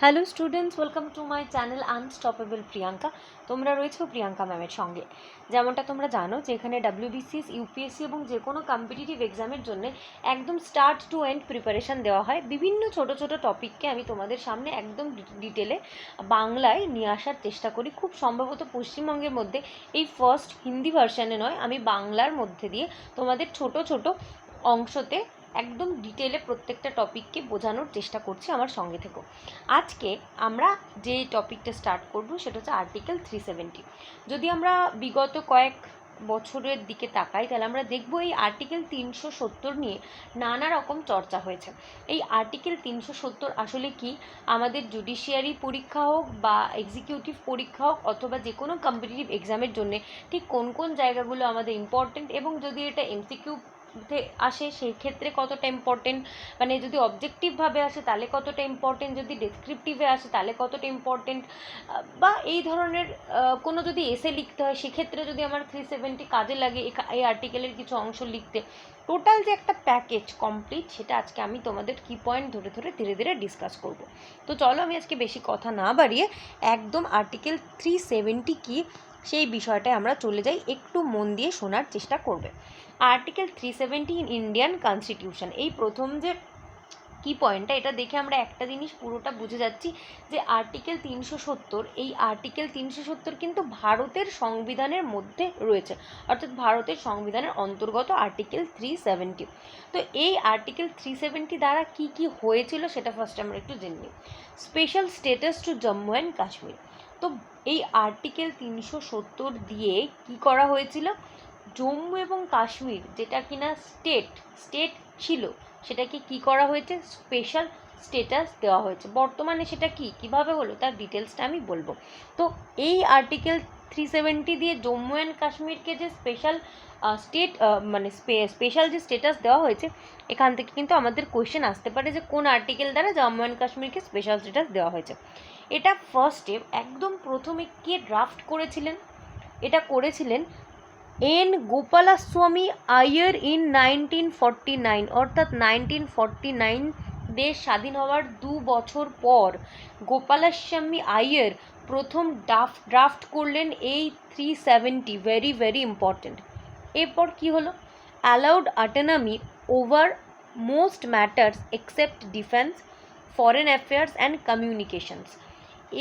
Hello students welcome to my channel unstoppable Priyanka তোমরা রয়েছো প্রিয়াঙ্কা ম্যামের সঙ্গে। যেমনটা তোমরা জানো যে এখানে ডাব্লিউবিসিএস ইউপিএসসি এবং যে কোনো কম্পিটিটিভ এক্সামের জন্য একদম স্টার্ট টু এন্ড প্রিপারেশান দেওয়া হয়। বিভিন্ন ছোট ছোট টপিককে আমি তোমাদের সামনে একদম ডিটেলে বাংলায় নিয়ে আসার চেষ্টা করি। খুব সম্ভবত পশ্চিমবঙ্গের মধ্যে এই ফার্স্ট হিন্দি ভার্সানে নয়, আমি বাংলার মধ্যে দিয়ে তোমাদের ছোট ছোট অংশতে একদম ডিটেলে প্রত্যেকটা টপিককে বোঝানোর চেষ্টা করছি আমার সঙ্গে থেকো আজকে আমরা যে টপিকটা স্টার্ট করব সেটা হচ্ছে আর্টিকেল থ্রি সেভেন্টি। যদি আমরা বিগত কয়েক বছরের দিকে তাকাই, তাহলে আমরা দেখব এই আর্টিকেল তিনশো সত্তর নিয়ে নানা রকম চর্চা হয়েছে। এই আর্টিকেল তিনশো সত্তর আসলে কি? আমাদের জুডিশিয়ারি পরীক্ষা হোক বা এক্সিকিউটিভ পরীক্ষা হোক অথবা যে কোনো কম্পিটিটিভ এক্সামের জন্য ঠিক কোন কোন জায়গাগুলো আমাদের ইম্পর্টেন্ট এবং যদি এটা এমসিকিউ আসে সেই ক্ষেত্রে কতটা ইম্পর্টেন্ট মানে যদি অবজেক্টিভভাবে আসে, তাহলে কতটা ইম্পর্টেন্ট যদি ডেসক্রিপটিভে আসে, তাহলে কতটা ইম্পর্টেন্ট বা এই ধরনের কোনো যদি এসে লিখতে হয়, সেক্ষেত্রে যদি আমার থ্রি সেভেন্টি কাজে লাগে এই আর্টিকেলের কিছু অংশ লিখতে টোটাল যে একটা প্যাকেজ কমপ্লিট সেটা আজকে আমি তোমাদের কি পয়েন্ট ধরে ধরে, ধীরে ধীরে ডিসকাস করব। তো চলো, আমি আজকে বেশি কথা না বাড়িয়ে, একদম আর্টিকেল থ্রি সেভেন্টি কী, সেই বিষয়টায় আমরা চলে যাই, একটু মন দিয়ে শোনার চেষ্টা করবে। Article three seventy in Indian constitution এই প্রথম যে কি পয়েন্টটা এটা দেখে আমরা একটা জিনিস পুরোটা বুঝে যাচ্ছি যে আর্টিকেল তিনশো সত্তর, এই আর্টিকেল তিনশো সত্তর কিন্তু ভারতের সংবিধানের মধ্যে রয়েছে। অর্থাৎ ভারতের সংবিধানের অন্তর্গত আর্টিকেল থ্রি সেভেন্টি তো এই আর্টিকেল থ্রি সেভেন্টি দ্বারা কি কি হয়েছিল সেটা ফার্স্ট আমরা একটু জেনে নিই। Special status to Jammu and Kashmir তো এই আর্টিকেল তিনশো সত্তর দিয়ে কি করা হয়েছিল? জম্মু এবং কাশ্মীর যেটা কিনা স্টেট স্টেট ছিল, সেটাকে কি করা হয়েছে? স্পেশাল স্টেটাস দেওয়া হয়েছে। বর্তমানে সেটা কি? কীভাবে হলো? তার ডিটেলসটা আমি বলব। তো এই আর্টিকেল থ্রি সেভেন্টি দিয়ে জম্মু অ্যান্ড কাশ্মীরকে যে স্পেশাল স্টেট মানে স্পেশাল যে স্টেটাস দেওয়া হয়েছে, এখান থেকে কিন্তু আমাদের কোয়েশ্চেন আসতে পারে যে কোন আর্টিকেল দ্বারা জম্মু অ্যান্ড কাশ্মীরকে স্পেশাল স্টেটাস দেওয়া হয়েছে। এটা ফার্স্টে একদম প্রথমে কে ড্রাফট করেছিলেন? এটা করেছিলেন N Gopalaswami Ayyar in nineteen forty nine, অর্থাৎ নাইনটিন ফর্টি নাইন দেশ স্বাধীন হওয়ার দু বছর পর গোপালাস্বামী আয়ার প্রথম ড্রাফট ড্রাফট করলেন এই three seventy very very important এরপর কি হলো? Allowed autonomy over most matters except defence, foreign affairs and communications.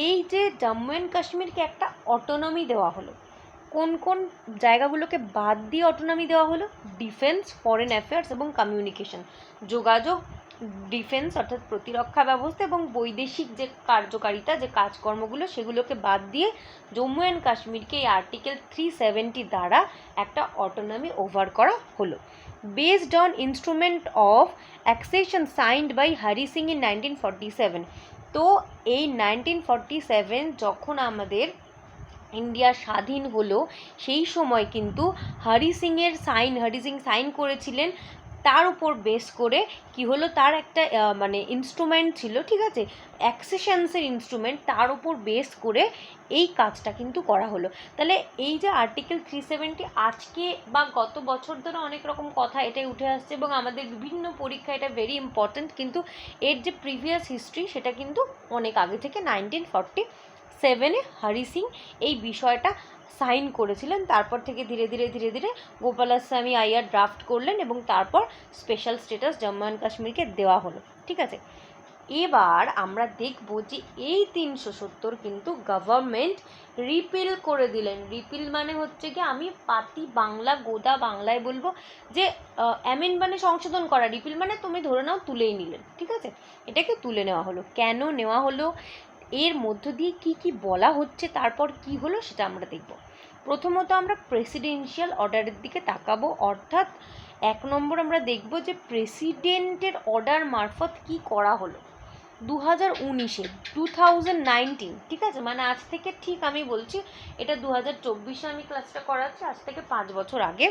এই যে জম্মু অ্যান্ড কাশ্মীরকে একটা অটোনমি দেওয়া হলো কোন কোন জায়গাগুলোকে বাদ দিয়ে অটোনমি দেওয়া হলো? ডিফেন্স ফরেন অ্যাফেয়ার্স এবং কমিউনিকেশন যোগাযোগ ডিফেন্স অর্থাৎ প্রতিরক্ষা ব্যবস্থা এবং বৈদেশিক যে কার্যকারিতা, যে কাজকর্মগুলো, সেগুলোকে বাদ দিয়ে জম্মু অ্যান্ড কাশ্মীরকে এই আর্টিকেল থ্রি সেভেন্টি দ্বারা একটা অটোনমি ওভার করা হলো। Based on instrument of accession signed by Hari Singh in nineteen forty seven তো এই নাইনটিন ফর্টি সেভেন যখন আমাদের ইন্ডিয়া স্বাধীন হলো, সেই সময় কিন্তু হরি সিংয়ের সাইন, হরি সিং সাইন করেছিলেন, তার উপর বেস করে কি হলো, তার একটা মানে ইনস্ট্রুমেন্ট ছিল, ঠিক আছে? অ্যাক্সেশনসের ইনস্ট্রুমেন্ট তার উপর বেস করে এই কাজটা কিন্তু করা হলো। তাহলে এই যে আর্টিকেল থ্রি সেভেন্টি আজকে বা গত বছর ধরে অনেক রকম কথা এটাই উঠে আসছে এবং আমাদের বিভিন্ন পরীক্ষা, এটা ভেরি ইম্পর্ট্যান্ট কিন্তু এর যে প্রিভিয়াস হিস্ট্রি সেটা কিন্তু অনেক আগে থেকে নাইনটিন ফর্টি সেভেনে হরি সিং এই বিষয়টা সাইন করেছিলেন। তারপর থেকে ধীরে ধীরে ধীরে ধীরে গোপালাস্বামী আইয়ার ড্রাফট করলেন এবং তারপর স্পেশাল স্টেটাস জম্মু অ্যান্ড কাশ্মীরকে দেওয়া হলো। ঠিক আছে? এবার আমরা দেখব যে এই তিনশো সত্তর কিন্তু গভর্নমেন্ট রিপিল করে দিলেন। রিপিল মানে হচ্ছে কি আমি পাতি বাংলা গোদা বাংলায় বলব যে অ্যামেন্ড মানে সংশোধন করা। রিপিল মানে তুমি ধরে নাও তুলেই নিলেন। ঠিক আছে? এটাকে তুলে নেওয়া হলো। কেন নেওয়া হলো? এর মধ্য দিয়ে কি কি বলা হচ্ছে, তারপর কি হলো সেটা আমরা দেখব। প্রথমত আমরা প্রেসিডেন্সিয়াল অর্ডারের দিকে তাকাবো, অর্থাৎ এক নম্বর আমরা দেখব যে প্রেসিডেন্টের অর্ডার মারফত কি করা হলো। দু হাজার উনিশে টু থাউজেন্ড নাইনটিন ঠিক আছে? মানে আজ থেকে ঠিক আমি বলছি, এটা দু হাজার চব্বিশে আমি ক্লাসটা করাচ্ছি, আজ থেকে পাঁচ বছর আগে।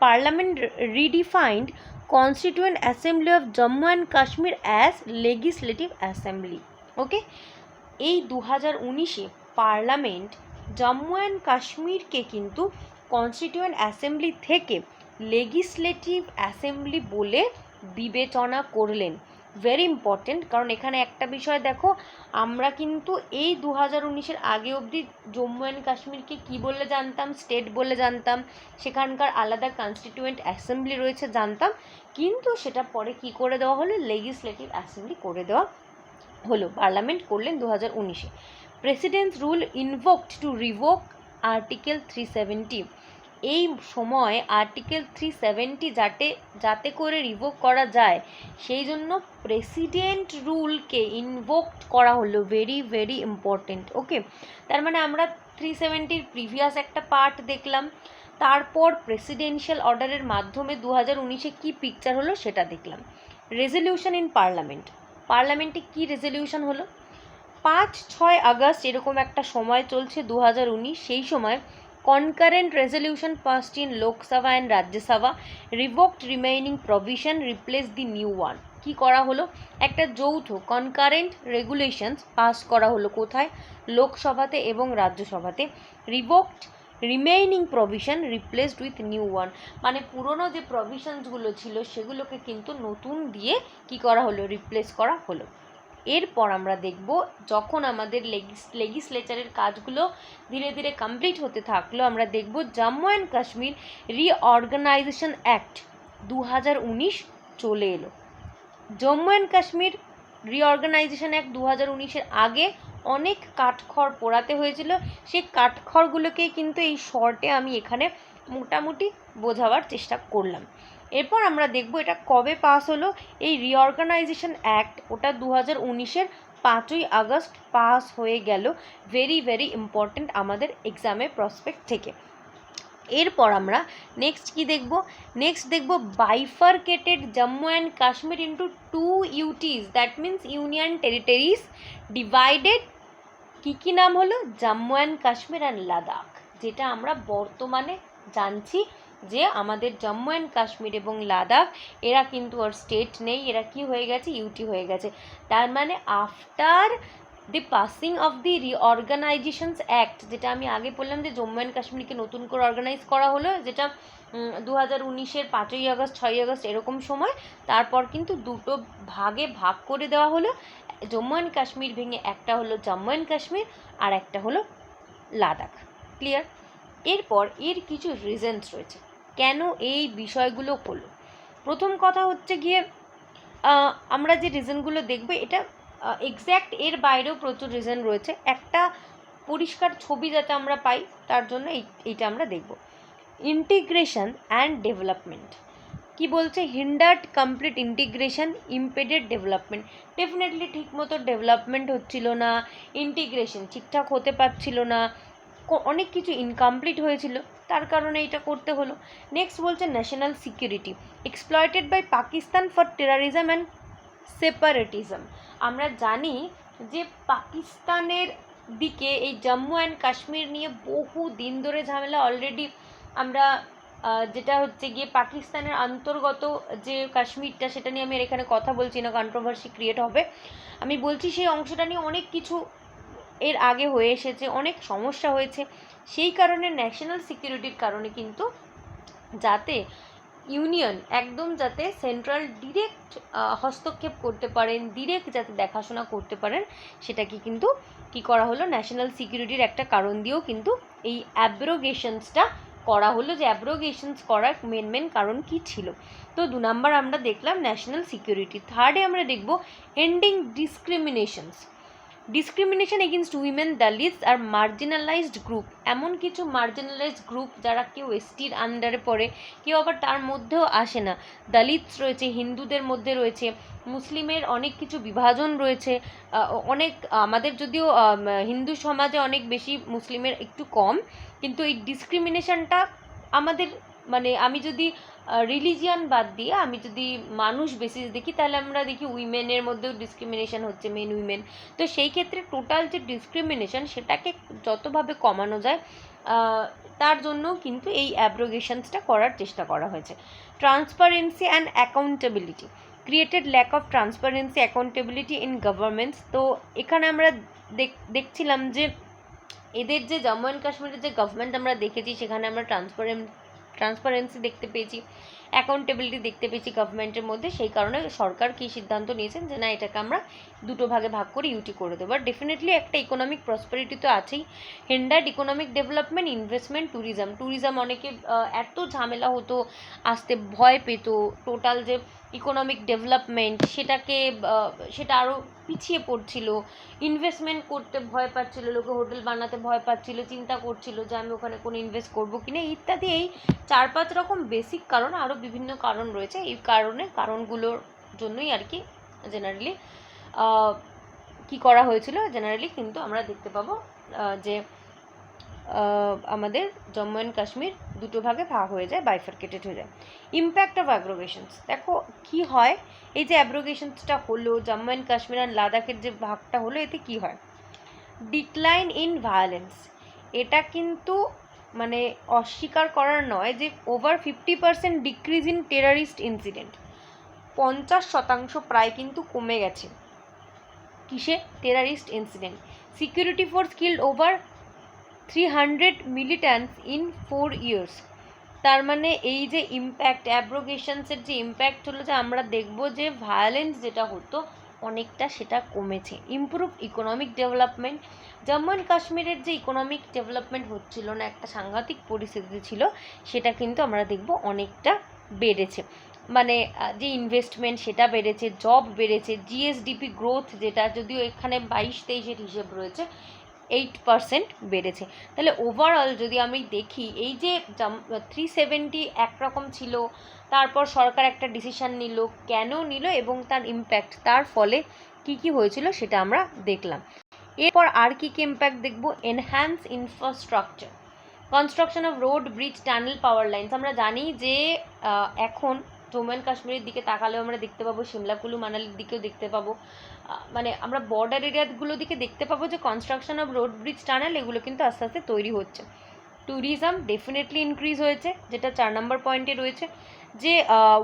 Parliament redefined constituent assembly of Jammu and Kashmir as legislative assembly okay এই দু হাজার উনিশে পার্লামেন্ট জম্মু অ্যান্ড কাশ্মীরকে কিন্তু কনস্টিটিউয়েন্ট অ্যাসেম্বলি থেকে লেজিসলেটিভ অ্যাসেম্বলি বলে বিবেচনা করলেন। ভেরি ইম্পর্টেন্ট কারণ এখানে একটা বিষয় দেখো, আমরা কিন্তু এই দু হাজার উনিশের আগে অবধি জম্মু অ্যান্ড কাশ্মীরকে কী বলে জানতাম স্টেট বলে জানতাম, সেখানকার আলাদা কনস্টিটিউয়েন্ট অ্যাসেম্বলি রয়েছে জানতাম, কিন্তু সেটা পরে কি করে দেওয়া হলো? লেজিসলেটিভ অ্যাসেম্বলি করে দেওয়া হলো, পার্লামেন্ট করলেন দু হাজার উনিশে। President's rule invoked to revoke article three seventy এই সময় আর্টিকেল থ্রি সেভেন্টি যাতে যাতে করে রিভোক করা যায়, সেই জন্য প্রেসিডেন্ট রুলকে ইনভোকড করা হলো ভেরি ভেরি ইম্পর্টেন্ট ওকে তার মানে আমরা থ্রি সেভেন্টির প্রিভিয়াস একটা পার্ট দেখলাম, তারপর প্রেসিডেন্সিয়াল অর্ডারের মাধ্যমে দু হাজার উনিশে কী পিকচার হলো সেটা দেখলাম। রেজলিউশন ইন পার্লামেন্ট পার্লামেন্টে কী রেজলিউশন হলো? পাঁচ, ছয় আগস্ট এরকম একটা সময় চলছে দু হাজার উনিশ, সেই সময় concurrent resolution passed in Lok Sabha and Rajya Sabha revoked remaining provision replace the new one কি করা হলো? একটা যৌথ কনকারেন্ট রেগুলেশনস পাস করা হলো কোথায়? লোকসভাতে এবং রাজ্যসভাতে। Revoked remaining provision replaced with new one মানে পুরনো যে প্রভিশনসগুলো ছিল, সেগুলোকে কিন্তু নতুন দিয়ে কি করা হলো? রিপ্লেস করা হলো। এরপর আমরা দেখব যখন আমাদের লেগিস লেগিসলেচারের কাজগুলো ধীরে ধীরে কমপ্লিট হতে থাকল, আমরা দেখব Jammu and Kashmir reorganisation act দু হাজার উনিশ চলে এলো। Jammu and Kashmir reorganisation act দু হাজার উনিশের আগে অনেক কাঠখড় পোড়াতে হয়েছিল। সেই কাঠখড়গুলোকেই কিন্তু এই শর্টে আমি এখানে মোটামুটি বোঝাবার চেষ্টা করলাম। এরপর আমরা দেখব এটা কবে পাস হলো। এই রিঅর্গানাইজেশন অ্যাক্ট ওটা দু হাজার উনিশের পাঁচই আগস্ট পাস হয়ে গেল। ভেরি ভেরি ইম্পর্ট্যান্ট আমাদের এক্সামের প্রসপেক্ট থেকে। এরপর আমরা নেক্সট কি দেখব? নেক্সট দেখব bifurcated Jammu and Kashmir into two UTs that means union territories divided কী কী নাম হলো? জাম্মু অ্যান্ড কাশ্মীর অ্যান্ড লাদাখ, যেটা আমরা বর্তমানে জানছি যে আমাদের জম্মু অ্যান্ড কাশ্মীর এবং লাদাখ, এরা কিন্তু আর স্টেট নেই, এরা কি হয়ে গেছে? ইউটি হয়ে গেছে। তার মানে after the passing of the reorganisations act যেটা আমি আগে বললাম যে জম্মু অ্যান্ড কাশ্মীরকে নতুন করে অর্গানাইজ করা হলো, যেটা দু হাজার উনিশের পাঁচই আগস্ট, ছয়ই আগস্ট এরকম সময়, তারপর কিন্তু দুটো ভাগে ভাগ করে দেওয়া হলো। জম্মু অ্যান্ড কাশ্মীর ভেঙে একটা হলো জম্মু অ্যান্ড কাশ্মীর, আর একটা হলো লাদাখ। ক্লিয়ার এরপর এর কিছু রিজনস রয়েছে। কেন এই বিষয়গুলো হলো? প্রথম কথা হচ্ছে গিয়ে আমরা যে রিজনগুলো দেখব, এটা এক্স্যাক্ট এর বাইরেও প্রচুর রিজন রয়েছে। একটা পরিষ্কার ছবি যাতে আমরা পাই, তার জন্য এই, এইটা আমরা দেখব। ইন্টিগ্রেশন অ্যান্ড ডেভেলপমেন্ট কি বলছে? Hindered complete integration impeded development definitely ঠিকমতো ডেভেলপমেন্ট হচ্ছিল না ইন্টিগ্রেশন ঠিকঠাক হতে পারছিল না অনেক কিছু ইনকমপ্লিট হয়েছিল, তার কারণে এটা করতে হলো। নেক্সট বলছে national security exploited by Pakistan for terrorism and separatism আমরা জানি যে পাকিস্তানের দিকে এই জম্মু অ্যান্ড কাশ্মীর নিয়ে বহু দিন ধরে ঝামেলা অলরেডি আমরা যেটা হচ্ছে গিয়ে পাকিস্তানের অন্তর্গত যে কাশ্মীরটা সেটা নিয়ে আমি এখানে কথা বলছি না কন্ট্রোভার্সি ক্রিয়েট হবে। আমি বলছি সেই অংশটা নিয়ে অনেক কিছু এর আগে হয়ে এসেছে, অনেক সমস্যা হয়েছে। সেই কারণে ন্যাশনাল সিকিউরিটির কারণে কিন্তু যাতে ইউনিয়ন একদম যাতে সেন্ট্রাল ডিরেক্ট হস্তক্ষেপ করতে পারেন, ডিরেক্ট যাতে দেখাশোনা করতে পারেন, সেটাকে কিন্তু কি করা হলো? ন্যাশনাল সিকিউরিটির একটা কারণ দিয়েও কিন্তু এই অ্যাব্রোগেশনসটা করা হলো যে অ্যাব্রোগেশনস করার মেন মেন কারণ কি ছিল? তো দু নাম্বার আমরা দেখলাম ন্যাশনাল সিকিউরিটি থার্ডে আমরা দেখব ending discriminations discrimination against women Dalits আর মার্জিনালাইজড গ্রুপ এমন কিছু মার্জিনালাইজড গ্রুপ যারা কেউ এসটির আন্ডারে পড়ে, কেউ আবার তার মধ্যেও আসে না। দলিতস রয়েছে, হিন্দুদের মধ্যে রয়েছে, মুসলিমের অনেক কিছু বিভাজন রয়েছে। অনেক, আমাদের যদিও হিন্দু সমাজে অনেক বেশি মুসলিমের একটু কম, কিন্তু এই ডিসক্রিমিনেশনটা আমাদের মানে আমি যদি রিলিজিয়ান বাদ দিয়ে আমি যদি মানুষ বেসিস দেখি, তাহলে আমরা দেখি উইমেনের মধ্যেও ডিসক্রিমিনেশন হচ্ছে মেন উইমেন তো সেই ক্ষেত্রে টোটাল যে ডিসক্রিমিনেশন সেটাকে যতভাবে কমানো যায় তার জন্য কিন্তু এই অ্যাব্রোগেশনসটা করার চেষ্টা করা হয়েছে। Transparency and accountability created lack of transparency accountability in governments তো এখানে আমরা দেখ- দেখছিলাম যে এদের যে জম্মু অ্যান্ড কাশ্মীরের যে গভর্নমেন্ট আমরা দেখেছি, সেখানে আমরা ট্রান্সপারেন্ট ট্রান্সপারেন্সি দেখতে পেয়েছি। অ্যাকাউন্টেবিলিটি দেখতে পেয়েছি গভর্নমেন্টের মধ্যে, সেই কারণে সরকার কী সিদ্ধান্ত নিয়েছেন যে না, এটাকে আমরা দুটো ভাগে ভাগ করে ইউটি করে দেবো। আর ডেফিনেটলি একটা ইকোনমিক প্রসপারিটি তো আছেই। Hindered economic development investment tourism tourism অনেকে এত ঝামেলা হতো, আসতে ভয় পেত। টোটাল যে ইকোনমিক ডেভেলপমেন্ট সেটাকে সেটা আরও পিছিয়ে পড়ছিল। ইনভেস্টমেন্ট করতে ভয় পাচ্ছিল, লোকে হোটেল বানাতে ভয় পাচ্ছিল, চিন্তা করছিল যে আমি ওখানে কোনো ইনভেস্ট করব কি না ইত্যাদি। এই চার পাঁচ রকম বেসিক কারণ আরও বিভিন্ন কারণ রয়েছে, এই কারণে, কারণগুলোর জন্যই আর কি জেনারেলি কি করা হয়েছিল। জেনারেলি কিন্তু আমরা দেখতে পাবো যে আমাদের জম্মু অ্যান্ড কাশ্মীর দুটো ভাগে ভাগ হয়ে যায় বাইফার্কেটেড হয়ে যায়। ইম্প্যাক্ট অফ অ্যাব্রোগেশনস দেখো কি হয়, এই যে অ্যাব্রোগেশনসটা হলো, জম্মু অ্যান্ড কাশ্মীর আর লাদাখের যে ভাগটা হলো, এতে কি হয়? ডিক্লাইন ইন ভায়োলেন্স এটা কিন্তু মানে অস্বীকার করার নয় যে over fifty percent decrease in terrorist incident পঞ্চাশ শতাংশ প্রায় কিন্তু কমে গেছে। কিসে? Terrorist incident security force killed over three hundred militants in four years তার মানে এই যে ইম্প্যাক্ট অ্যাব্রোগেশনসের যে ইম্প্যাক্ট হলো যে আমরা দেখব যে ভায়োলেন্স যেটা হতো অনেকটা সেটা কমেছে। Improve economic development Jammu and কাশ্মীরের যে ইকোনমিক ডেভেলপমেন্ট হচ্ছিল না, একটা সাংঘাতিক পরিস্থিতি ছিল, সেটা কিন্তু আমরা দেখব অনেকটা বেড়েছে। মানে যে ইনভেস্টমেন্ট সেটা বেড়েছে জব বেড়েছে জিএসডিপি গ্রোথ যেটা, যদিও এখানে বাইশ তেইশের হিসেব রয়েছে এইট পার্সেন্ট বেড়েছে। তাহলে ওভারঅল যদি আমি দেখি, এই যে থ্রি সেভেন্টি একরকম ছিল, তারপর সরকার একটা ডিসিশন নিল, কেন নিল এবং তার ইম্প্যাক্ট তার ফলে কি কি হয়েছিল সেটা আমরা দেখলাম। এরপর আর কি কি ইম্প্যাক্ট দেখব? Enhance infrastructure construction of road bridge tunnel power lines আমরা জানি যে এখন জম্মু অ্যান্ড কাশ্মীরের দিকে তাকালেও আমরা দেখতে পাবো, সিমলা কুলু মানালির দিকেও দেখতে পাবো। মানে আমরা বর্ডার এরিয়াগুলোর দিকে দেখতে পাবো যে construction of road bridge tunnel এগুলো কিন্তু আস্তে আস্তে তৈরি হচ্ছে। ট্যুরিজম ডেফিনেটলি ইনক্রিজ হয়েছে, যেটা চার নম্বর পয়েন্টে রয়েছে। যে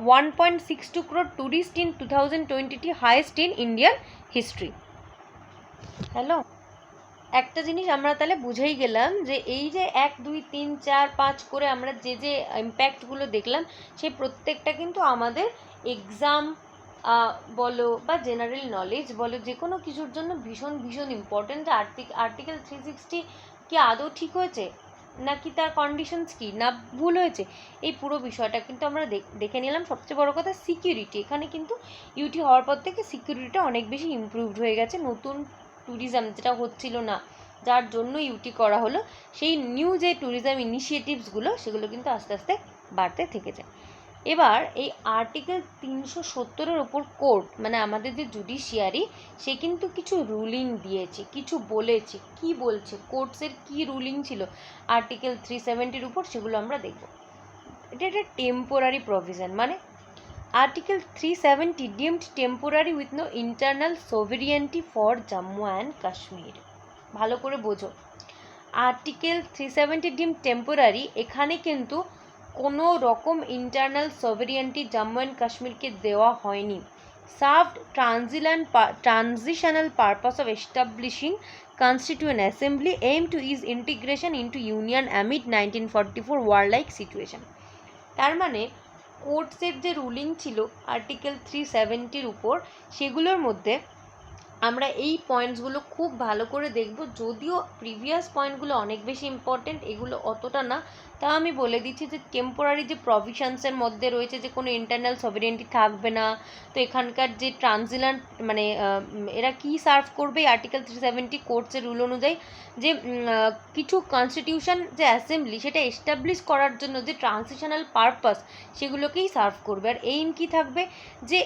one point six two crore tourist in two thousand twenty highest in Indian history hello একটা জিনিস আমরা তাহলে বুঝেই গেলাম যে এই যে এক, দুই, তিন, চার, পাঁচ করে আমরা যে যে ইম্প্যাক্টগুলো দেখলাম, সেই প্রত্যেকটা কিন্তু আমাদের এক্সাম বলো বা জেনারেল নলেজ বলো যে কোনো কিছুর জন্য ভীষণ ভীষণ ইম্পর্টেন্ট যে আর্টিক আর্টিকেল থ্রি সিক্সটি কি আদৌ ঠিক হয়েছে? নাকি তার কন্ডিশনস কি? না ভুল হয়েছে? এই পুরো বিষয়টা কিন্তু আমরা দেখে নিলাম। সবচেয়ে বড় কথা সিকিউরিটি এখানে কিন্তু ইউটি হওয়ার পর থেকে সিকিউরিটিটা অনেক বেশি ইমপ্রুভড হয়ে গেছে। নতুন ট্যুরিজম যেটা হচ্ছিল না, যার জন্য ইউটি করা হলো, সেই নিউ যে ট্যুরিজম ইনিশিয়েটিভসগুলো সেগুলো কিন্তু আস্তে আস্তে বাড়তে থেকেছে। এবার এই আর্টিকেল তিনশো সত্তরের ওপর কোর্ট মানে আমাদের যে জুডিশিয়ারি সে কিন্তু কিছু রুলিং দিয়েছে, কিছু বলেছে, কি বলছে কোর্টসের কি রুলিং ছিল আর্টিকেল থ্রি সেভেন্টির উপর সেগুলো আমরা দেখব। এটা একটা টেম্পোরারি প্রভিশন মানে article three seventy deemed temporary with no internal sovereignty for Jammu and Kashmir ভালো করে বোঝো। Article three seventy deem temporary এখানে কিন্তু কোনো রকম ইন্টারনাল সভেরিয়েন্টি জম্মু অ্যান্ড কাশ্মীরকে দেওয়া হয়নি। Served transition transitional purpose of establishing constituent assembly aim to is integration into union amid nineteen forty four war like situation তার মানে কোর্টসের যে রুলিং ছিল আর্টিকেল থ্রি সেভেন্টির উপর সেগুলোর মধ্যে আমরা এই পয়েন্টসগুলো খুব ভালো করে দেখব। যদিও প্রিভিয়াস পয়েন্টগুলো অনেক বেশি ইম্পর্টেন্ট এগুলো অতটা না। তা আমি বলে দিচ্ছি যে টেম্পোরারি যে প্রভিশনসের মধ্যে রয়েছে যে কোনো ইন্টারনাল সভেরেন্টি থাকবে না, তো এখানকার যে ট্রানজিলান্ট মানে এরা কি সার্ভ করবে? আর্টিকেল থ্রি সেভেন্টি কোর্টসের রুল অনুযায়ী যে কিছু কনস্টিটিউশন যে অ্যাসেম্বলি সেটা এস্টাবলিশ করার জন্য যে ট্রানজিশনাল পারপাস সেগুলোকেই সার্ভ করবে। আর এইম কি থাকবে? যে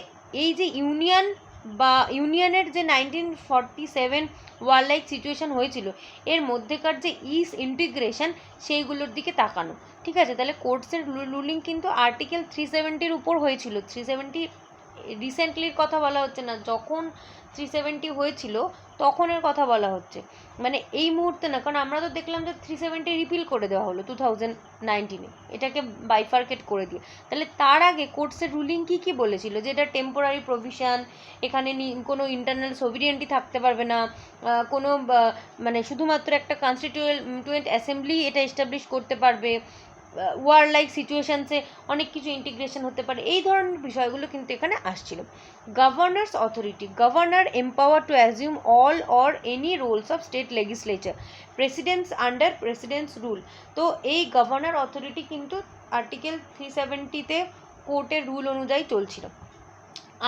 এই যে ইউনিয়ন বা ইউনিয়নের যে nineteen forty seven war like situation হয়েছিল, এর মধ্যেকার যে ইস ইন্টিগ্রেশন সেইগুলোর দিকে তাকানো। ঠিক আছে? তাহলে কোর্টসের রুলিং কিন্তু আর্টিকেল থ্রি সেভেন্টির উপর হয়েছিল। থ্রি সেভেন্টি রিসেন্টলির কথা বলা হচ্ছে না, যখন থ্রি সেভেন্টি হয়েছিল, তখনের কথা বলা হচ্ছে। মানে এই মুহূর্তে না, কারণ আমরা তো দেখলাম যে থ্রি সেভেন্টি রিপিল করে দেওয়া হলো টু থাউজেন্ড নাইনটিনে এটাকে বাইফার্কেট করে দিয়ে। তাহলে তার আগে কোর্টসের রুলিং কি কি বলেছিল? যে এটা টেম্পোরারি প্রভিশন এখানে কোনো ইন্টারনাল সোভিরিয়েন্টি থাকতে পারবে না কোনো মানে শুধুমাত্র একটা কনস্টিটিউয়েন্ট অ্যাসেম্বলি এটা এস্টাবলিশ করতে পারবে ওয়ার লাইক সিচুয়েশনসে অনেক কিছু ইন্টিগ্রেশন হতে পারে। এই ধরনের বিষয়গুলো কিন্তু এখানে আসছিল। Governor's authority governor empower to assume all or any roles of state legislature president's under president's rule তো এই গভর্নর অথরিটি কিন্তু আর্টিকেল থ্রি সেভেন্টিতে কোর্টের রুল অনুযায়ী চলছিল।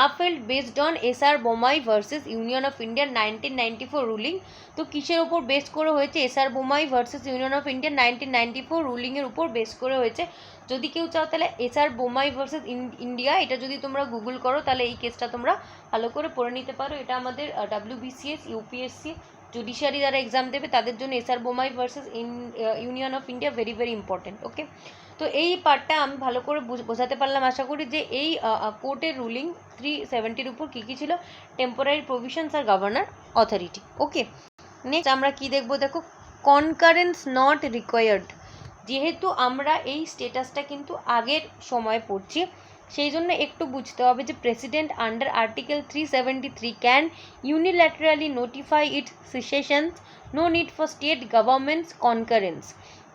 Upheld based on S R Bommai versus union of India nineteen ninety four ruling তো কিসের উপর বেস করে হয়েছে S R Bommai versus union of India nineteen ninety four রুলিংয়ের উপর বেস করে হয়েছে? যদি কেউ চাও তাহলে S R Bommai versus India এটা যদি তোমরা গুগল করো তাহলে এই কেসটা তোমরা ভালো করে পড়ে নিতে পারো। এটা আমাদের ডাব্লিউ বিসিএস ইউপিএসসি জুডিশিয়ারি যারা এক্সাম দেবে। তাদের জন্য S R Bommai versus union of India very very important okay তো এই পার্টটা আমি ভালো করে বুঝ- বোঝাতে পারলাম আশা করি যে এই কোর্টের রুলিং থ্রি সেভেন্টির উপর কী কী ছিল? টেম্পোরারি প্রভিশনস আর গভর্নর অথরিটি ওকে নেক্সট আমরা কি দেখব? দেখো কনকারেন্স নট রিকোয়ার্ড যেহেতু আমরা এই স্টেটাসটা কিন্তু আগের সময় পড়ছি, সেই জন্য একটু বুঝতে হবে যে president under article three seventy three can unilaterally notify it cessations no need for state governments concurrence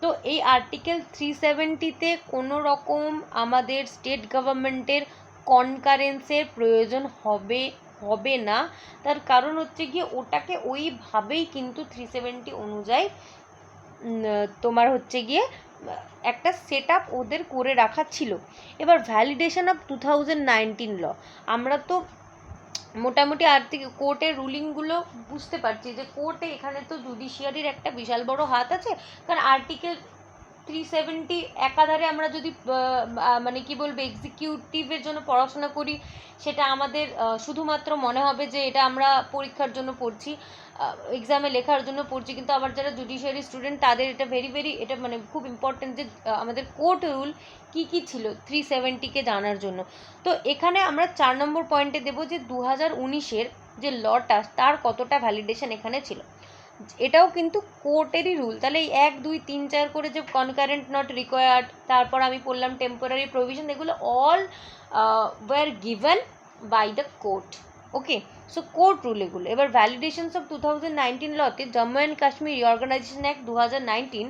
তো এই আর্টিকেল থ্রি সেভেন্টিতে কোনো রকম আমাদের স্টেট গভর্নমেন্টের কনকারেন্সের প্রয়োজন হবে হবে না। তার কারণ হচ্ছে গিয়ে ওটাকে ওইভাবেই কিন্তু থ্রি সেভেন্টি অনুযায়ী তোমার হচ্ছে গিয়ে, একটা সেট আপ ওদের করে রাখা ছিল। এবার validation of two thousand nineteen law আমরা তো মোটামুটি আর্থিক কোর্টের রুলিংগুলো বুঝতে পারছি যে কোর্টে এখানে তো জুডিশিয়ারির একটা বিশাল বড় হাত আছে, কারণ আর্টিকেল থ্রি সেভেন্টি একাধারে আমরা যদি মানে কি বলব এক্সিকিউটিভের জন্য পড়াশোনা করি, সেটা আমাদের শুধুমাত্র মনে হবে যে এটা আমরা পরীক্ষার জন্য পড়ছি। এক্সামে লেখার জন্য পড়ছি, কিন্তু আবার যারা জুডিশিয়ারি স্টুডেন্ট তাদের এটা ভেরি ভেরি এটা মানে খুব ইম্পর্টেন্ট যে আমাদের কোর্ট রুল কী কী ছিল থ্রি সেভেন্টিকে জানার জন্য। তো এখানে আমরা চার নম্বর পয়েন্টে দেবো যে দু হাজার উনিশের যে লটা তার কতটা ভ্যালিডেশন এখানে ছিল। এটাও কিন্তু কোর্টেরই রুল তাহলে এই এক, দুই, তিন, চার করে যে কনকারেন্ট নট রিকোয়ার্ড তারপর আমি পড়লাম টেম্পোরারি প্রভিশন এগুলো all were given by the court okay so court rule এগুলো এবার validations of two thousand nineteen লতে Jammu and Kashmir reorganisation act দু হাজার nineteen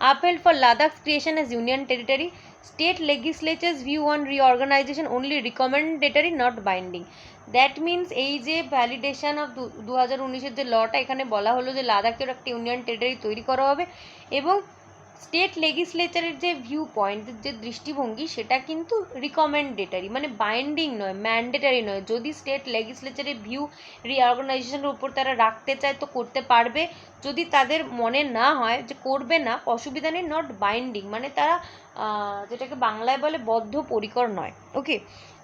upheld for Ladakh's creation as union territory. State legislatures view on reorganization only recommendatory, not binding. That means এই যে validation of দু হাজার উনিশের যে লটা এখানে বলা হলো যে লাদাখের একটা ইউনিয়ন টেরিটরি তৈরি করা হবে এবং স্টেট লেজিসলেচারের যে ভিউ পয়েন্ট যে দৃষ্টিভঙ্গি, সেটা কিন্তু রিকমেন্ডেটারি মানে বাইন্ডিং নয় ম্যান্ডেটারি নয়। যদি স্টেট লেজিসলেচারের ভিউ রিঅর্গানাইজেশনের উপর তারা রাখতে চায়, তো করতে পারবে। যদি তাদের মনে না হয় যে করবে না, অসুবিধা নেই নট বাইন্ডিং মানে তারা যেটাকে বাংলায় বলে বদ্ধপরিকর নয়। ওকে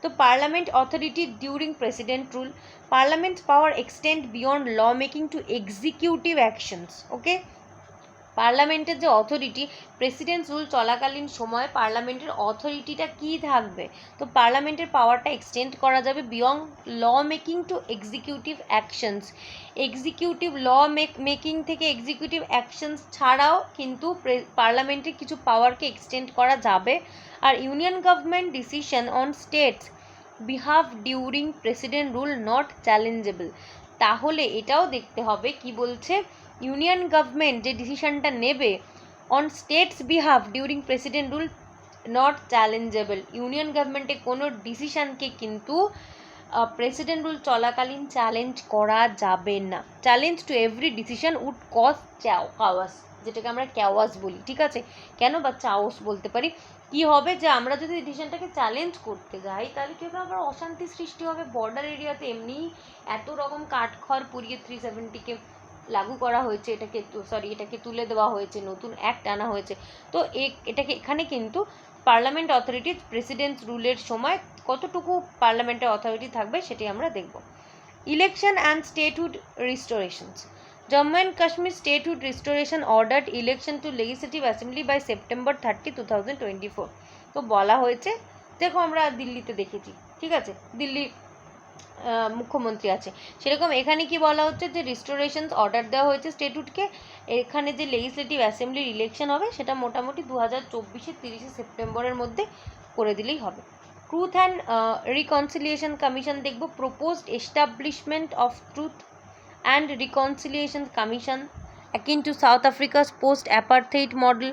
তো parliament authority during president rule parliament power extend beyond law making to executive actions okay পার্লামেন্টের যে অথরিটি প্রেসিডেন্ট রুল চলাকালীন সময় পার্লামেন্টের অথরিটিটা কী থাকবে? তো পার্লামেন্টের পাওয়ারটা এক্সটেন্ড করা যাবে beyond law making to executive actions executive law make making থেকে এক্সিকিউটিভ অ্যাকশনস ছাড়াও কিন্তু পার্লামেন্টের কিছু পাওয়ারকে এক্সটেন্ড করা যাবে। আর union government decision on state's behalf during president rule not challengeable তাহলে এটাও দেখতে হবে, কি বলছে? ইউনিয়ন গভর্নমেন্ট যে ডিসিশনটা নেবে on state's behalf during president rule not challengeable union গভর্নমেন্টের কোনো ডিসিশানকে কিন্তু প্রেসিডেন্ট রুল চলাকালীন চ্যালেঞ্জ করা যাবে না। Challenge to every decision would cause chaos যেটাকে আমরা ক্যাওয়াস বলি, ঠিক আছে? কেন বা চাওস বলতে পারি? কি হবে যে আমরা যদি ডিসিশনটাকে চ্যালেঞ্জ করতে যাই, তাহলে কি হবে? আবার অশান্তি সৃষ্টি হবে। বর্ডার এরিয়াতে এমনিই এত রকম কাঠখড় পুড়িয়ে থ্রি সেভেন্টিকে লাগু করা হয়েছে, এটাকে সরি এটাকে তুলে দেওয়া হয়েছে, নতুন অ্যাক্ট আনা হয়েছে। তো এটাকে এখানে কিন্তু পার্লামেন্ট অথরিটি প্রেসিডেন্ট রুলের সময় কতটুকু পার্লামেন্টের অথরিটি থাকবে সেটি আমরা দেখব। Election and statehood restorations Jammu and Kashmir statehood restoration ordered election to legislative assembly by September thirty two thousand twenty four তো বলা হয়েছে, দেখো আমরা দিল্লিতে দেখেছি, ঠিক আছে? দিল্লি মুখ্যমন্ত্রী আছে সেরকম এখানে কি বলা হচ্ছে যে রিস্টোরেশন অর্ডার দেওয়া হয়েছে স্টেটুটকে এখানে যে লেজিসলেটিভ অ্যাসেম্বলির ইলেকশন হবে, সেটা মোটামুটি দু হাজার চব্বিশে তিরিশে সেপ্টেম্বরের মধ্যে করে দিলেই হবে ট্রুথ অ্যান্ড রিকনসিলিয়েশন কমিশন দেখব proposed establishment of truth and reconciliation commission akin to South Africa's post apartheid model.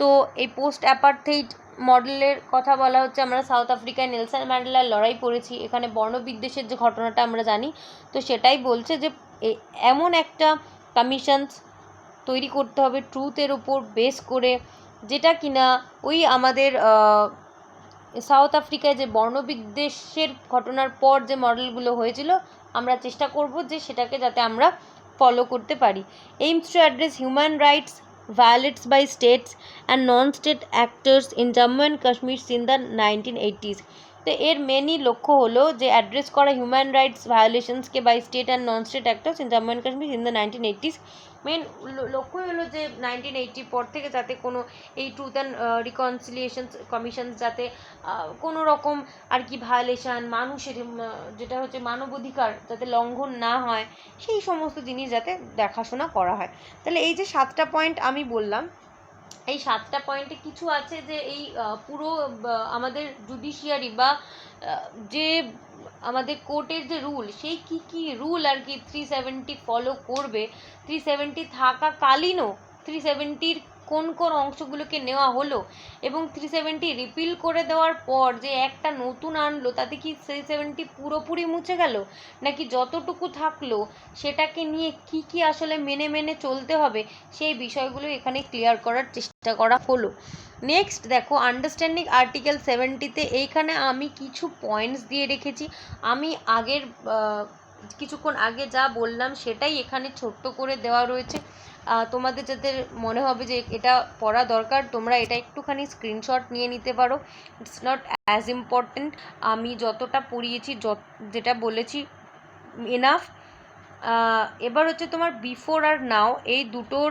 তো এই পোস্ট অ্যাপার্থেইড মডেলের কথা বলা হচ্ছে, আমরা সাউথ আফ্রিকায় নেলসন ম্যান্ডেলার লড়াই পড়েছি এখানে বর্ণবিদ্বেষের যে ঘটনাটা আমরা জানি, তো সেটাই বলছে যে এমন একটা কমিশনস তৈরি করতে হবে ট্রুথের ওপর বেস করে, যেটা কিনা ওই আমাদের সাউথ আফ্রিকায় যে বর্ণবিদ্বেষের ঘটনার পর যে মডেলগুলো হয়েছিল, আমরা চেষ্টা করব যে সেটাকে যাতে আমরা ফলো করতে পারি। Aims to address human rights violates by states and non-state actors in Jammu and Kashmir since the 1980s তো এর মেনই লক্ষ্য হলো যে অ্যাড্রেস করা human rights ভায়োলেশনসকে by state and non state actors in Jammu and Kashmir in the nineteen eighties main লক্ষ্যই হলো যে nineteen এইটির পর থেকে যাতে কোনো এই ট্রুথ অ্যান্ড রিকনসিলিয়েশন কমিশন যাতে কোনো রকম আর কি ভায়োলেশন মানুষের যেটা হচ্ছে মানবাধিকার যাতে লঙ্ঘন না হয়, সেই সমস্ত জিনিস যাতে দেখাশোনা করা হয়। তাহলে এই যে সাতটা পয়েন্ট আমি বললাম এই সাতটা পয়েন্টে কিছু আছে যে এই পুরো আমাদের জুডিশিয়ারি বা যে আমাদের কোর্টের যে রুল সেই কি কি রুল আর কি থ্রি সেভেন্টি ফলো করবে? থ্রি সেভেন্টি থাকাকালীনও থ্রি সেভেন্টির কোন কোন অংশগুলোকে নেওয়া হলো এবং থ্রি সেভেন্টি রিপিল করে দেওয়ার পর যে একটা নতুন আনলো, তাতে কি থ্রি সেভেন্টি পুরোপুরি মুছে গেল? নাকি যতটুকু থাকল, সেটাকে নিয়ে কি কি আসলে মেনে মেনে চলতে হবে, সেই বিষয়গুলো এখানে ক্লিয়ার করার চেষ্টা করা হলো। নেক্সট দেখো আন্ডারস্ট্যান্ডিং আর্টিকেল সেভেন্টিতে এইখানে আমি কিছু পয়েন্টস দিয়ে রেখেছি। আমি আগের কিছুক্ষণ আগে যা বললাম সেটাই এখানে ছোট্ট করে দেওয়া রয়েছে। তোমাদের যাদের মনে হবে যে এটা পড়া দরকার, তোমরা এটা একটুখানি স্ক্রিনশট নিয়ে নিতে পারো। ইটস নট অ্যাজ ইম্পর্টেন্ট আমি যতটা পড়িয়েছি, যত, যেটা বলেছি এনাফ এবার হচ্ছে তোমার বিফোর আর নাও এই দুটোর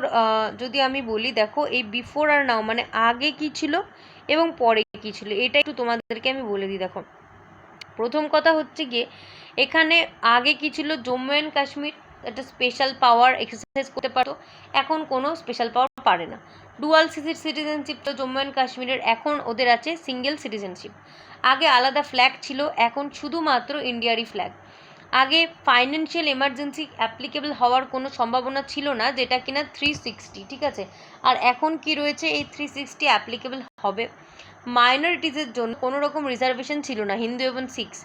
যদি আমি বলি, দেখো, এই বিফোর আর নাও মানে আগে কি ছিল এবং পরে কি ছিল? এটা একটু তোমাদেরকে আমি বলে দিই, দেখো। প্রথম কথা হচ্ছে গিয়ে, এখানে আগে কি ছিল? জম্মু অ্যান্ড কাশ্মীর। একটা স্পেশাল পাওয়ার এক্সারসাইজ করতে পারতো। এখন কোনো স্পেশাল পাওয়ার পারে না। ডুয়াল সিটিজেনশিপ তো জম্মু অ্যান্ড কাশ্মীরের, এখন ওদের আছে সিঙ্গেল সিটিজেনশিপ আগে আলাদা ফ্ল্যাগ ছিল, এখন শুধুমাত্র ইন্ডিয়ারই ফ্ল্যাগ আগে ফাইন্যান্সিয়াল এমার্জেন্সি অ্যাপ্লিকেবল হওয়ার কোনো সম্ভাবনা ছিল না, যেটা কিনা থ্রি সিক্সটি ঠিক আছে? আর এখন কি রয়েছে, এই থ্রি সিক্সটি অ্যাপ্লিকেবল হবে। মাইনরিটিসের জন্য কোনো রকম রিজার্ভেশন ছিল না, হিন্দু এবং সিক্স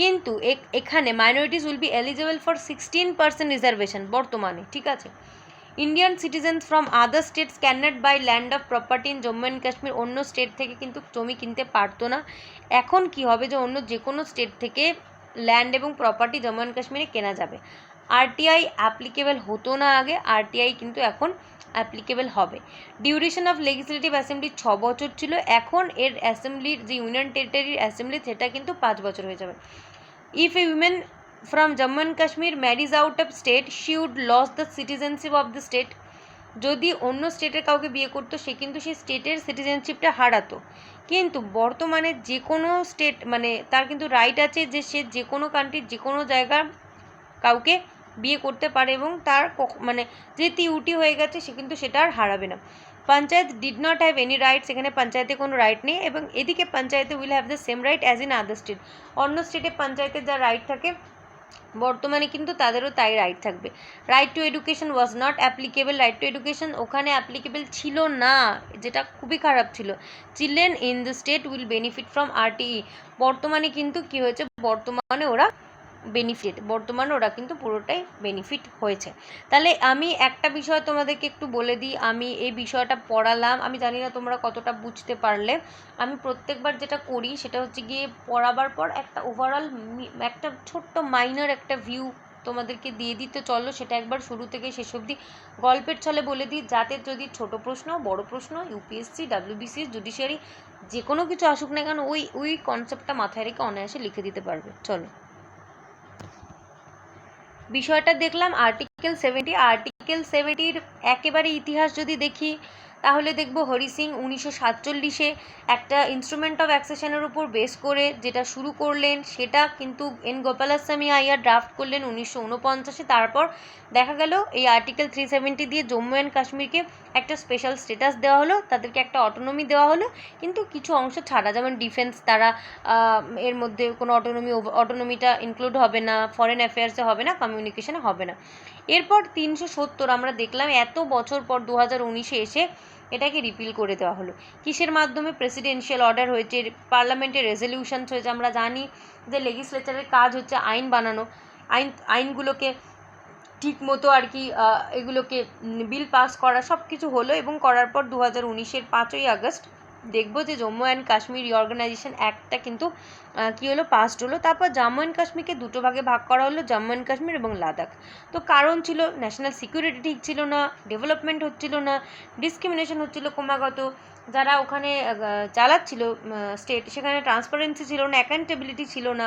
কিন্তু এখানে minorities will be eligible for sixteen percent reservation বর্তমানে, ঠিক আছে? Indian citizens from other states can not buy land of property in Jammu and Kashmir অন্য স্টেট থেকে কিন্তু জমি কিনতে পারতো না। এখন কি হবে যে অন্য যে কোনো স্টেট থেকে ল্যান্ড এবং প্রপার্টি জম্মু অ্যান্ড কাশ্মীরে কেনা যাবে। আরটিআই অ্যাপ্লিকেবল হতো না আগে আরটিআই কিন্তু এখন অ্যাপ্লিকেবল হবে। ডিউরেশন অফ লেজিসলেটিভ অ্যাসেম্বলি ছ বছর ছিল, এখন এর অ্যাসেম্বলির যে ইউনিয়ন টেরিটরির অ্যাসেম্বলি সেটা কিন্তু পাঁচ বছর হয়ে যাবে। If a women from Jammu and Kashmir marriage out of state she would lose the citizenship of the state যদি অন্য স্টেটের কাউকে বিয়ে করতো, সে কিন্তু সেই স্টেটের সিটিজেনশিপটা হারাতো। কিন্তু বর্তমানে যে কোনো স্টেট মানে তার কিন্তু রাইট আছে যে সে যে কোনো কান্ট্রির যে কোনো জায়গার কাউকে বিয়ে করতে পারে এবং তার মানে যেহেতু ইউটি হয়ে গেছে সে কিন্তু সেটা আর হারাবে না। Panchayat did not have any rights এখানে পঞ্চায়েতে কোনো রাইট নেই এবং এদিকে পঞ্চায়েতে will have the same right as in other state অন্য স্টেটে পঞ্চায়েতের যা রাইট থাকে, বর্তমানে কিন্তু তাদেরও তাই রাইট থাকবে। Right to education was not applicable right to education ওখানে অ্যাপ্লিকেবল ছিল না, যেটা খুবই খারাপ ছিল। Children in the state will benefit from RTE বর্তমানে কিন্তু কি হয়েছে, বর্তমানে ওরা বেনিফিট বর্তমানে ওরা কিন্তু পুরোটাই বেনিফিট হয়েছে। তাহলে আমি একটা বিষয় তোমাদেরকে একটু বলে দিই, আমি এই বিষয়টা পড়ালাম। আমি জানি না তোমরা কতটা বুঝতে পারলে। আমি প্রত্যেকবার যেটা করি সেটা হচ্ছে গিয়ে পড়াবার পর একটা ওভারঅল একটা ছোট্ট মাইনর একটা ভিউ তোমাদেরকে দিয়ে দিতে চলো সেটা একবার শুরু থেকে শেষ অবধি গল্পের ছলে বলে দিই, যাতে যদি ছোট প্রশ্ন, বড় প্রশ্ন ইউপিএসসি ডাব্লিউবিসিএস জুডিশিয়ারি যে কোনো কিছু আসুক না কেন, ওই ওই কনসেপ্টটা মাথায় রেখে অনায়াসে লিখে দিতে পারবে। চলো। বিষয়টা দেখলাম আর্টিকেল সেভেন্টি আর্টিকেল সেভেন্টির একেবারে ইতিহাস যদি দেখি, তাহলে দেখব হরি সিং উনিশশো সাতচল্লিশে একটা ইনস্ট্রুমেন্ট অফ অ্যাক্সেশনের উপর বেস করে যেটা শুরু করলেন, সেটা কিন্তু এন গোপালাস্বামী আইয়ার ড্রাফট করলেন উনিশশো উনপঞ্চাশে তারপর দেখা গেল এই আর্টিকেল থ্রি সেভেন্টি দিয়ে জম্মু অ্যান্ড কাশ্মীরকে একটা স্পেশাল স্ট্যাটাস দেওয়া হলো, তাদেরকে একটা অটোনমি দেওয়া হলো, কিন্তু কিছু অংশ ছাড়া, যেমন ডিফেন্স তারা এর মধ্যে কোনো অটোনমি অটোনমিটা ইনক্লুড হবে না ফরেন অ্যাফেয়ার্সে হবে না কমিউনিকেশনে হবে না। এরপর তিনশো সত্তর আমরা দেখলাম এত বছর পর দু হাজার উনিশে এসে এটাকে রিপিল করে দেওয়া হলো। কিসের মাধ্যমে? প্রেসিডেন্সিয়াল অর্ডার হয়েছে পার্লামেন্টের রেজলিউশনস হয়েছে, আমরা জানি যে লেজিসলেচারের কাজ হচ্ছে আইন বানানো। আইন, আইনগুলোকে ঠিক মতো আর কি এগুলোকে বিল পাস করা সব কিছু হলো এবং করার পর দু হাজার উনিশের পাঁচই আগস্ট দেখব যে জম্মু অ্যান্ড কাশ্মীর রিঅর্গানাইজেশন অ্যাক্টটা কিন্তু কি হলো পাসড হলো। তারপর জম্মু অ্যান্ড কাশ্মীরকে দুটো ভাগে ভাগ করা হলো, জম্মু অ্যান্ড কাশ্মীর এবং লাদাখ। তো কারণ ছিল ন্যাশনাল সিকিউরিটি ঠিক ছিল না ডেভেলপমেন্ট হচ্ছিল না ডিসক্রিমিনেশন হচ্ছিল ক্রমাগত। যারা ওখানে চালাচ্ছিল স্টেট সেখানে ট্রান্সপারেন্সি ছিল না অ্যাকাউন্টেবিলিটি ছিল না,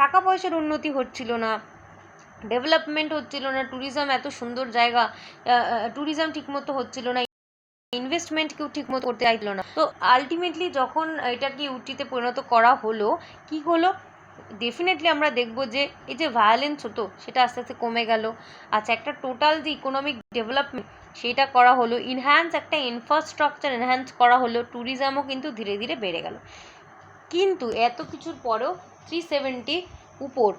টাকা পয়সার উন্নতি হচ্ছিল না। ডেভেলপমেন্ট হচ্ছিল না ট্যুরিজম এত সুন্দর জায়গা ট্যুরিজম ঠিকমতো হচ্ছিল না ইনভেস্টমেন্ট কেউ ঠিকমতো করতে চাইছিল না। তো আলটিমেটলি যখন এটাকে ইউটিতে পরিণত করা হলো, কি হলো? ডেফিনেটলি আমরা দেখব যে এই যে ভায়োলেন্স হতো, সেটা আস্তে আস্তে কমে গেল। আচ্ছা একটা টোটাল যে ইকোনমিক ডেভেলপমেন্ট সেটা করা হলো ইনহ্যান্স একটা ইনফ্রাস্ট্রাকচার এনহ্যান্স করা হলো ট্যুরিজমও কিন্তু ধীরে ধীরে বেড়ে গেল। কিন্তু এত কিছুর পরেও থ্রি সেভেন্টি উপর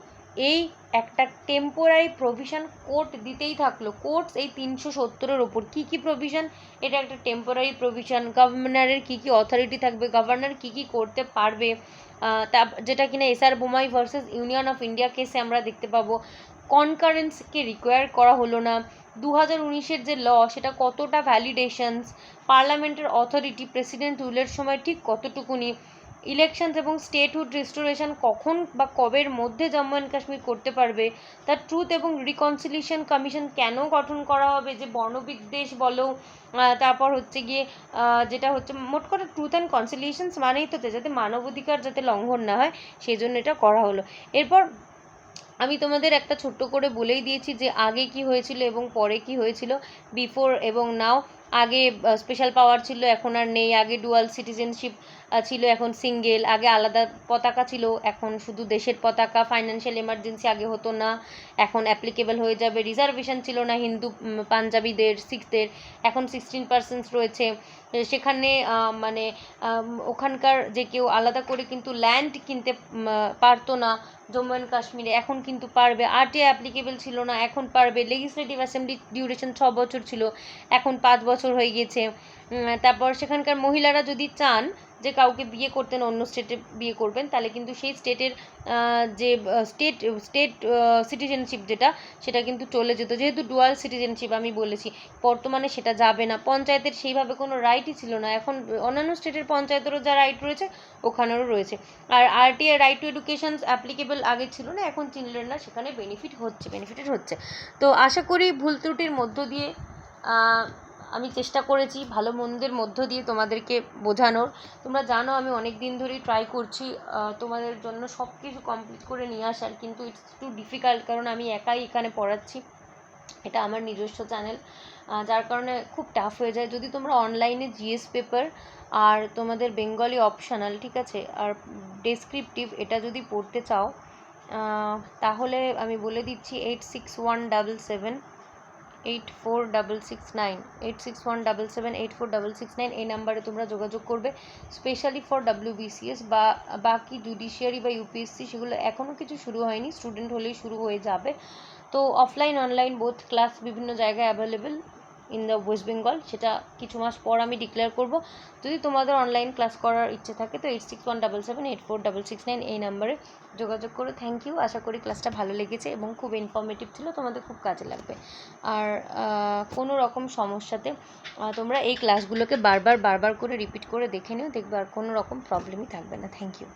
এই একটা টেম্পোরারি প্রভিশন কোর্ট দিতেই থাকল। কোর্টস এই তিনশো সত্তরের ওপর। কী কী প্রভিশন এটা একটা টেম্পোরারি প্রভিশন গভর্নরের কী কী অথরিটি থাকবে? গভর্নর কী কী করতে পারবে? তা যেটা কিনা SR Bommai versus union of India কেসে আমরা দেখতে পাবো। কনকারেন্সকে রিকোয়ার করা হলো না। দু হাজার উনিশের যে ল সেটা কতটা ভ্যালিডেশনস পার্লামেন্টের অথরিটি প্রেসিডেন্ট রুলের সময় ঠিক কতটুকুনি? ইলেকশনস এবং স্টেটহুড রিস্টোরেশন কখন বা কবের মধ্যে জম্মু অ্যান্ড কাশ্মীর করতে পারবে, তার ট্রুথ এবং রিকনসিলিয়েশন কমিশন কেন গঠন করা হবে, যে বর্ণবিদ্বেষ বলো তারপর হচ্ছে গিয়ে যেটা হচ্ছে মোট কথা ট্রুথ অ্যান্ড কনসিলিয়েশনস মানেই তো যাতে মানবাধিকার যাতে লঙ্ঘন না হয় সেই জন্য এটা করা হলো। এরপর আমি তোমাদের একটা ছোট্ট করে বলেই দিয়েছি যে আগে কি হয়েছিল এবং পরে কি হয়েছিল বিফোর এবং নাও আগে স্পেশাল পাওয়ার ছিল, এখন আর নেই। আগে ডুয়াল সিটিজেনশিপ ছিল, এখন সিঙ্গেল আগে আলাদা পতাকা ছিল, এখন শুধু দেশের পতাকা। ফাইন্যান্সিয়াল এমার্জেন্সি আগে হতো না, এখন অ্যাপ্লিকেবল হয়ে যাবে। রিজার্ভেশন ছিল না হিন্দু পাঞ্জাবিদের, শিখদের। এখন সিক্সটিন পার্সেন্ট রয়েছে। সেখানে মানে ওখানকার যে কেউ আলাদা করে কিন্তু ল্যান্ড কিনতে পারতো না জম্মু অ্যান্ড কাশ্মীরে। এখন কিন্তু পারবে। আরটিআই অ্যাপ্লিকেবল ছিল না, এখন পারবে। লেজিসলেটিভ অ্যাসেম্বলি ডিউরেশন ছ বছর ছিল, এখন পাঁচ বছর হয়ে গিয়েছে। তারপর সেখানকার মহিলারা যদি চান যে কাউকে বিয়ে করতেন অন্য স্টেটে বিয়ে করবেন, তাহলে কিন্তু সেই স্টেটের যে স্টেট স্টেট সিটিজেনশিপ যেটা, সেটা কিন্তু চলে যেত। যেহেতু ডুয়াল সিটিজেনশিপ আমি বলেছি, বর্তমানে সেটা যাবে না। পঞ্চায়েতের সেইভাবে কোনো রাইটই ছিল না। এখন অন্যান্য স্টেটের পঞ্চায়েতেরও যা রাইট রয়েছে, ওখানেরও রয়েছে। আর RTI right to education applicable আগে ছিল না, এখন চিলড্রেনরা সেখানে বেনিফিট হচ্ছে বেনিফিটেড হচ্ছে। তো আশা করি ভুল ত্রুটির মধ্য দিয়ে আমি চেষ্টা করেছি ভালো মন্দের মধ্য দিয়ে তোমাদেরকে বোঝানোর। তোমরা জানো আমি অনেক দিন ধরেই ট্রাই করছি তোমাদের জন্য সব কিছু কমপ্লিট করে নিয়ে আসার, কিন্তু ইটস টু ডিফিকাল্ট কারণ আমি একাই এখানে পড়াচ্ছি। এটা আমার নিজস্ব চ্যানেল যার কারণে খুব টাফ হয়ে যায়। যদি তোমরা অনলাইনে জিএস পেপার আর তোমাদের বেঙ্গলি অপশনাল ঠিক আছে, আর ডেসক্রিপটিভ এটা যদি পড়তে চাও তাহলে আমি বলে দিচ্ছি eight six one double seven eight four double six nine eight six one double seven eight four double six nine এই নাম্বারে তোমরা যোগাযোগ করবে স্পেশালি ফর ডাব্লিউ ডাব্লিউবিসিএস বা, বাকি জুডিশিয়ারি বা ইউপিএসসি সেগুলো এখনও কিছু শুরু হয়নি স্টুডেন্ট হলেই শুরু হয়ে যাবে। তো অফলাইন অনলাইন বোথ ক্লাস বিভিন্ন জায়গায় available in the West Bengal সেটা কিছু মাস পর আমি ডিক্লেয়ার করব। যদি তোমাদের অনলাইন ক্লাস করার ইচ্ছে থাকে, তো eight six one double seven eight four double six nine এই নাম্বারে যোগাযোগ করো। থ্যাংক ইউ আশা করি ক্লাসটা ভালো লেগেছে এবং খুব ইনফর্মেটিভ ছিল, তোমাদের খুব কাজে লাগবে। আর কোনো রকম সমস্যাতে তোমরা এই ক্লাসগুলোকে বারবার বারবার করে রিপিট করে দেখে নিও, দেখবে আর কোনো রকম প্রবলেমই থাকবে না। Thank you